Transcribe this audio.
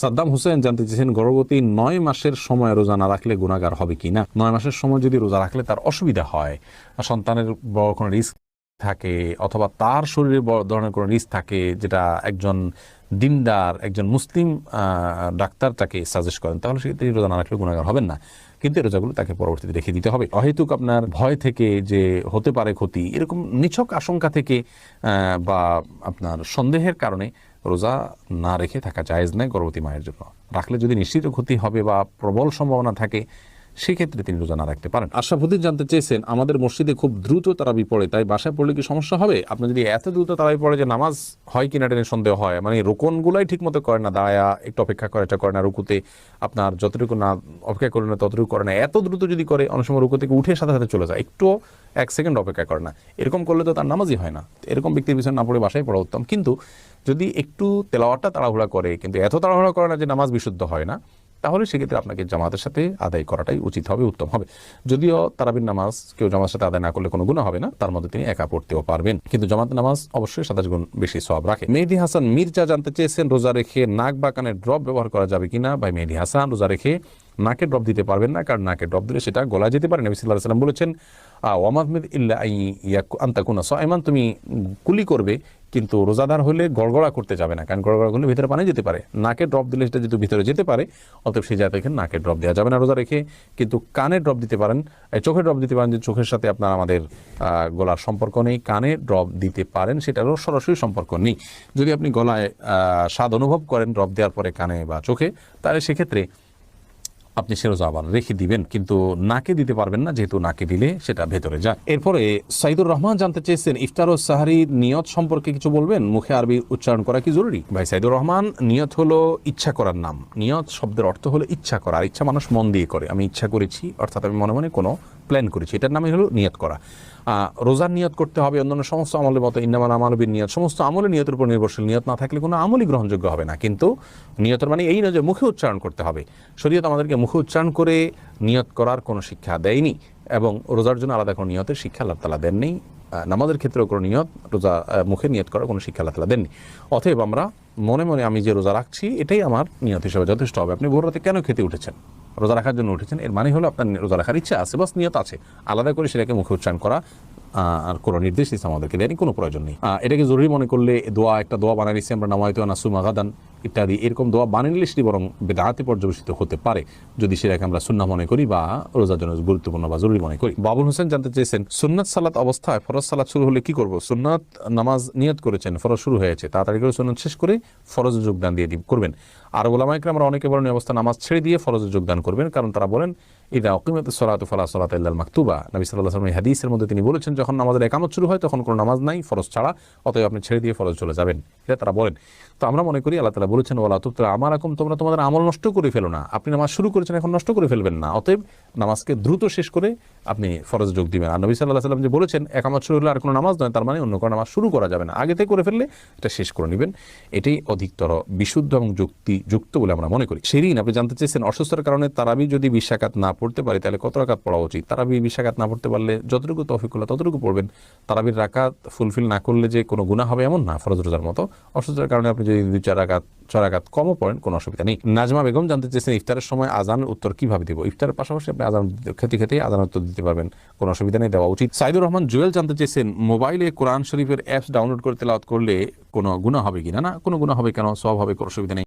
সাদ্দাম হুসেন জানতে চেয়েছেন গর্ভবতী নয় মাসের সময় রোজা না রাখলে গুণাগার হবে কিনা? নয় মাসের সময় যদি রোজা রাখলে তার অসুবিধা হয় সন্তানের বড় কোনো রিস্ক থাকে অথবা তার শরীরে বড় ধরনের কোনো রিস্ক থাকে যেটা একজন দিনদার, একজন মুসলিম ডাক্তার তাকে সাজেস্ট করেন, তাহলে সেক্ষেত্রে রোজা না রাখলে গুণাগার হবেন না। কিন্তু এই রোজাগুলো তাকে পরবর্তীতে রেখে দিতে হবে। অহেতুক আপনার ভয় থেকে যে হতে পারে ক্ষতি, এরকম নিছক আশঙ্কা থেকে বা আপনার সন্দেহের কারণে রোজা না রেখে থাকা জায়েজ নয় গর্ভবতী মায়ের জন্য। রাখলে যদি নিশ্চিত ক্ষতি হবে বা প্রবল সম্ভাবনা থাকে সেক্ষেত্রে তিনি রোজা না রাখতে পারেন। আশরাফুদ্দিন জানতে চেয়েছেন, আমাদের মসজিদে খুব দ্রুত তারাবি পড়ে তাই বাসায় পড়লে কি সমস্যা হবে? আপনি যদি এত দ্রুত তারাবি পড়ে যে নামাজ হয় কিনা টেনে সন্দেহ হয় মানে রোকনগুলাই ঠিক মতো করে না দাঁড়ায়া একটু অপেক্ষা করে, এটা করে না, রুকুতে আপনার যতটুকু না অপেক্ষা করে না, ততটুকু করে না, এত দ্রুত যদি করে, অনেক সময় রুকু থেকে উঠে সাথে সাথে চলে যায় একটু এক সেকেন্ড অপেক্ষা করে না। এরকম করলে তো তার নামাজই হয় না। এরকম ব্যক্তির পিছনে না পড়ে বাসায় পড়া উত্তম। কিন্তু যদি একটু তেলাওয়াতটা তাড়াহুড়া করে, কিন্তু এত তাড়াহুড়া করে না যে নামাজ বিশুদ্ধ হয় না তাহলে সেক্ষেত্রে আপনাকে জামাতের সাথে আদায় করাটাই উচিত হবে, উত্তম হবে। যদিও তারাবিন নামাজ কেউ জামাতের সাথে আদায় না করলে কোনো গুণা হবে না, তার মধ্যে তিনি একা পড়তেও পারবেন। কিন্তু জামাত নামাজ অবশ্যই সাতাশ গুণ বেশি সব রাখে। মেহেদি হাসান মির্জা জানতে চেয়েছেন, রোজা রেখে নাক বা কানের ড্রপ ব্যবহার করা যাবে কিনা? ভাই, মেহেদি হাসান, রোজা রেখে নাকে ড্রপ দিতে পারবেন না, কারণ নাকে ড্রপ দিলে সেটা গলায় যেতে পারে। নবী সাল্লাহ সাল্লাম বলেছেন ওয়ামাদমিদ ইল্লা আই ইয়াকু আন্তাকুনা সয়মান তুমি কুলি করবে, কিন্তু রোজাদার হলে গড়গড়া করতে যাবে না, কারণ গড়গড়া করলে ভিতরে পানি যেতে পারে। নাকে ড্রপ দিলে সেটা যেহেতু ভিতরে যেতে পারে, অতএব সেই জায়গাতে এখানে নাকে ড্রপ দেওয়া যাবে না রোজা রেখে, কিন্তু কানে ড্রপ দিতে পারেন চোখে ড্রপ দিতে পারেন, যে চোখের সাথে আপনার আমাদের গলার সম্পর্ক নেই, কানে ড্রপ দিতে পারেন, সেটারও সরাসরি সম্পর্ক নেই। যদি আপনি গলায় স্বাদ অনুভব করেন ড্রপ দেওয়ার পরে কানে বা চোখে, তাহলে সেক্ষেত্রে আপনি সেরোজ আবার রেখে দিবেন, কিন্তু নাকে দিতে পারবেন না, যেহেতু নাকে দিলে সেটা ভেতরে যায়। এরপরে সাইদুর রহমান জানতে চেয়েছেন, ইফতার ও সাহারি নিয়ত সম্পর্কে কিছু বলবেন? মুখে আরবি উচ্চারণ করা কি জরুরি? ভাই, সাইদুর রহমান, নিয়ত হলো ইচ্ছা করার নাম। নিয়ত শব্দের অর্থ হলো ইচ্ছা করা। আর ইচ্ছা মানুষ মন দিয়ে করে। আমি ইচ্ছা করেছি, অর্থাৎ আমি মনে মনে কোনো প্ল্যান করেছি। এটার নামই হলো নিয়ত করা। রোজার নিয়ত করতে হবে, অন্যান্য সমস্ত আমলের মতো ইন্নামান আমানবীর নিয়ত। সমস্ত আমলের নিয়তের উপর নির্ভরশীল। নিয়ত না থাকলে কোনো আমলই গ্রহণযোগ্য হবে না। কিন্তু নিয়তের মানে এই নয় যে মুখে উচ্চারণ করতে হবে। শরীয়ত আমাদেরকে মুখে উচ্চারণ করে নিয়ত করার কোনো শিক্ষা দেয়নি এবং রোজার জন্য আলাদা কোনো নিয়তের শিক্ষা আল্লাহ তালা দেননি। নামাজের ক্ষেত্রেও কোনো নিয়ত, রোজা মুখে নিয়ত করার কোনো শিক্ষা আল্লাহ তালা দেননি। অতএব আমরা মনে মনে আমি যে রোজা রাখছি, এটাই আমার নিয়ত হিসেবে যথেষ্ট হবে। আপনি ভোর রাতে কেন খেতে উঠেছেন? রোজা রাখার জন্য উঠেছেন, এর মানে হলো আপনার রোজা রাখার ইচ্ছা আছে, বাস নিয়ত আছে। আলাদা করে সেটাকে মুখে উচ্চারণ করা আর কোনো নির্দেশ দিচ্ছে আমাদেরকে দেয়নি কোনো প্রয়োজন নেই। এটাকে জরুরি মনে করলে দোয়া, একটা দোয়া বানাই দিচ্ছি আমরা, নামায়তো নাসুমা মাগাদান ইত্যাদি। এরকম দোয়া বানিয়ে সেটি বরং বেদাহাতে পর্যবেসিত হতে পারে। যদি সেটাকে আমরা সুন্না মনে করি বা রোজার জন্য গুরুত্বপূর্ণ বা জরুরি মনে করি। বাবুল হোসেন জানতে চেয়েছেন, সুন্নাত সালাত অবস্থায় ফরজ সালাত শুরু হলে কি করব? সুন্নাত নামাজ নিয়ত করেছেন, ফরজ শুরু হয়েছে। তাড়াতাড়ি করে সুন্নাত শেষ করে ফরজে যোগদান দিয়ে করবেন। আর ওলামাইকরা আমরা অনেকে বলেন অবস্থা নামাজ ছেড়ে দিয়ে ফরজে যোগদান করবেন। কারণ তারা বলেন, ইদা অকিমত সলাত ফালা সলাত ইল্লাল মাকতুবা। নবী আলাইহি ওয়াসাল্লাম হাদিসের মধ্যে তিনি বলেছেন, যখন আমাদের একামত শুরু হয়, তখন কোনো নামাজ নাই, ফরজ ছাড়া। অতএব আপনি ছেড়ে দিয়ে ফরজ চলে যাবেন। এটা তারা বলেন। তো আমরা মনে করি আল্লাহ তালা বলেছেন ওলা তুত্রা আমার এখন তোমরা তোমাদের আমল নষ্ট করে ফেলো না। আপনি নামাজ শুরু করেছেন, এখন নষ্ট করে ফেলবেন না। অতএব নামাজকে দ্রুত শেষ করে আপনি ফরজ যোগ দিবেন। আর নবী সাল্লাহ সাল্লাম যে বলেছেন, একামত শুরু হলে আর কোনো নামাজ নয়, তার মানে অন্য কোনো নামাজ শুরু করা যাবে না। আগে থেকে করে ফেললে এটা শেষ করে নেবেন। এটাই অধিকতর বিশুদ্ধ এবং যুক্তি, যুক্ত বলে আমরা মনে করি। সেদিন আপনি জানতে চেয়েছেন অসুস্থতার কারণে তারাবি যদি বিশাকাত না পড়তে পারে, তাহলে কত রাকাত পড়া উচিত? তারাবি বিশাকাত না পড়তে পারলে যতটুকু তফিকুল্লাহ ততটুকু পড়বেন। তারাবির রাকাত ফুলফিল না করলে যে কোনো গুণা হবে এমন না, ফরজ রোজার মতো। অসুস্থতার কারণে আপনি যদি দুই, চার রাকাত রাকাত কমও পড়েন, কোনো অসুবিধা নেই। নাজমা বেগম জানতে চেয়েছেন ইফতারের সময় আজান উত্তর কীভাবে দেবো? ইফতারের পাশাপাশি আপনি আজান খেতে খেতেই আজান উত্তর দিতে পারবেন, কোনো অসুবিধা নেই, দেওয়া উচিত। সাইদুর রহমান জুয়েল জানতে চেয়েছেন, মোবাইলে কোরআন শরীফের অ্যাপস ডাউনলোড করে তেলাওয়াত করলে কোনো গুণা হবে কিনা? না, কোনো গুণা হবে কেন? সব হবে, কোনো অসুবিধা নেই।